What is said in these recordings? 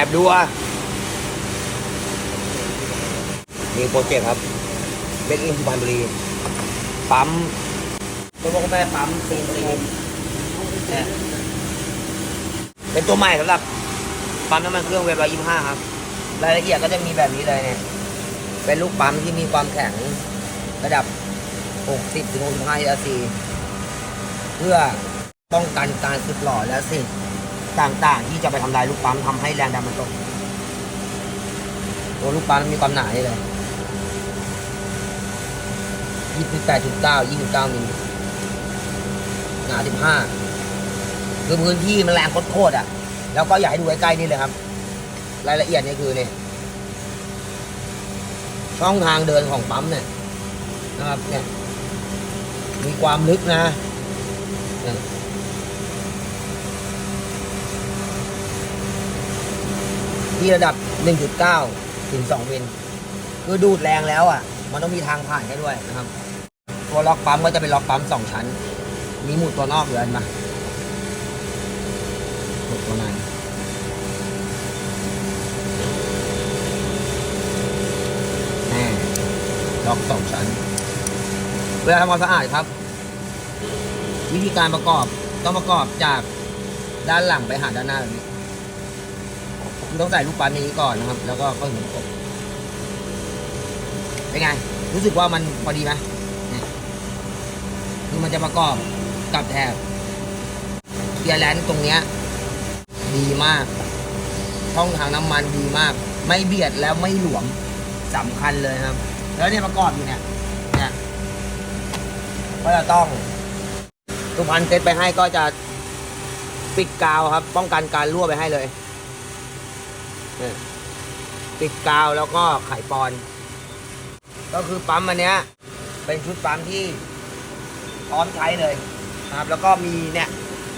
อบดูอะมีโปรเจกต์ครับเป็นอินสุพรรณบุรี ปั๊มตัวพ่อแม่ปั๊มซีนซีนเนี่ยเป็นตัวใหม่สำหรับปั๊มน้ำมันเครื่องเวฟร้อยยี่ห้าครับ รายละเอียดก็จะมีแบบนี้เลยเนี่ย เป็นลูกปั๊มที่มีความแข็งระดับ 60ถึง65 ERC เพื่อป้องกันการสึกหล่อและสิ่ง ต่างๆ ที่จะไปทำลายลูกปั๊มทำให้แรงดันมันตกตัวลูกปั๊มมีความหนานี่เลย28.9 29มิลหนา15คือพื้นที่มันแรงโคตรๆอะ แล้วก็อยากให้ดูใกล้ๆนี่เลยครับ รายละเอียดนี่คือเนี่ยช่องทางเดินของปั๊มเนี่ยนะครับเนี่ยมีความลึกนะเนี่ย ที่ระดับ 1.9 ถึง2มิลคือดูดแรงแล้วอะ มันต้องมีทางผ่านให้ด้วยนะครับ ตัวล็อกปั๊มก็จะเป็นล็อกปั๊มสองชั้น มีหมุดตัวนอกอยู่อันมาหมุดตัวในแน่ล็อกสองชั้น เวลาทำความสะอาดครับ วิธีการประกอบต้องประกอบจากด้านหลังไปหาด้านหน้าแบบนี้ ต้องใส่ลูกปันนี้ก่อนนะครับ แล้วก็ค่อยหมุนกบเป็นไง รู้สึกว่ามันพอดีไหมนี่ยคือมันจะประกอบกับแถบเกียร์แลนตรงเนี้ย ดีมากช่องทางน้ำมันดีมาก ไม่เบียดแล้วไม่หลวมสำคัญเลยครับ แล้วเนี่ยประกอบอยู่เนี่ยเนี่ยก็จะต้องสุพรรณเซตไปให้ก็จะปิดกาวครับ ป้องกันการรั่วไปให้เลย นี่ยปิดกาวแล้วก็ไขปอน ก็คือปั๊มอันเนี้ย เป็นชุดปั๊มที่พร้อมใช้เลยนะครับ แล้วก็มีเนี่ย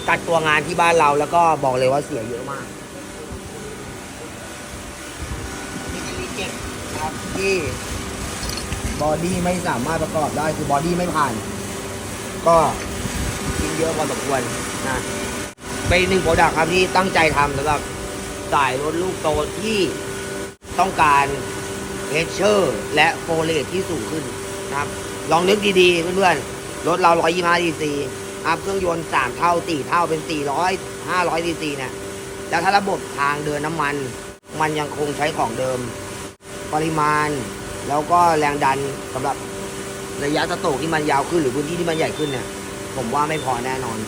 ตัดตัวงานที่บ้านเราแล้วก็บอกเลยว่าเสียเยอะมากนี่เป็นรีเจ็คนะครับที่บอดี้ไม่สามารถประกอบได้คือบอดี้ไม่ผ่าน ก็กินเยอะพอสมควรนะเป็นอีกหนึ่งโปรดักครับที่ตั้งใจทำสำหรับ สายรถลูกโตที่ต้องการเพชเชอร์และโฟเลตที่สูงขึ้นนะครับ ลองนึกดีๆ เพื่อนๆ รถเรา 125 cc อัพเครื่องยนต์ 3 เท่า 4 เท่าเป็น 400 500 cc เนี่ยแล้วถ้าระบบทางเดินน้ำมัน มันยังคงใช้ของเดิม ปริมาณ แล้วก็แรงดันสำหรับระยะสโตกที่มันยาวขึ้นหรือพื้นที่ที่มันใหญ่ขึ้นเนี่ย ผมว่าไม่พอแน่นอน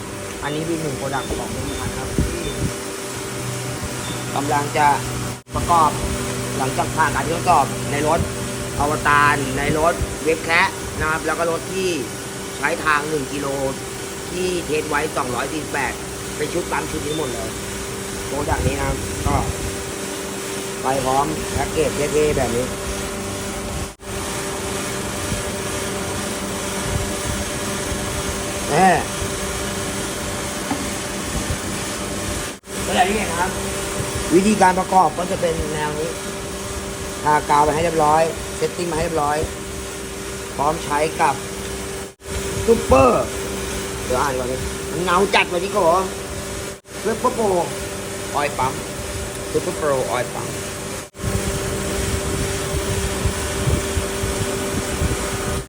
อันนี้เป็นหนึ่งโปรดักต์ของมันครับ กำลังจะประกอบหลังจากผ่านการทดสอบในรถอวตารในรถเว็บแคะนะครับ แล้วก็รถที่ใช้ทาง 1 กิโลที่เทสไว้ 248 เป็นชุดปั๊มชุดนี้หมดเลยโปรดักต์นี้นะครับก็ไปพร้อมแพ็กเกจเท่ๆแบบนี้แน่ก็อย่างที่เห็นครับ วิธีการประกอบก็จะเป็นแนวนี้ทากาวไปให้เรียบร้อย เซตติ้งมาให้เรียบร้อย พร้อมใช้กับซูเปอร์ เดี๋ยวอ่านก่อนเลยมันเงาจัดวันนี้ก็บอกเว็บโปรออยปั๊มซูเปอร์โปรออยปั๊ม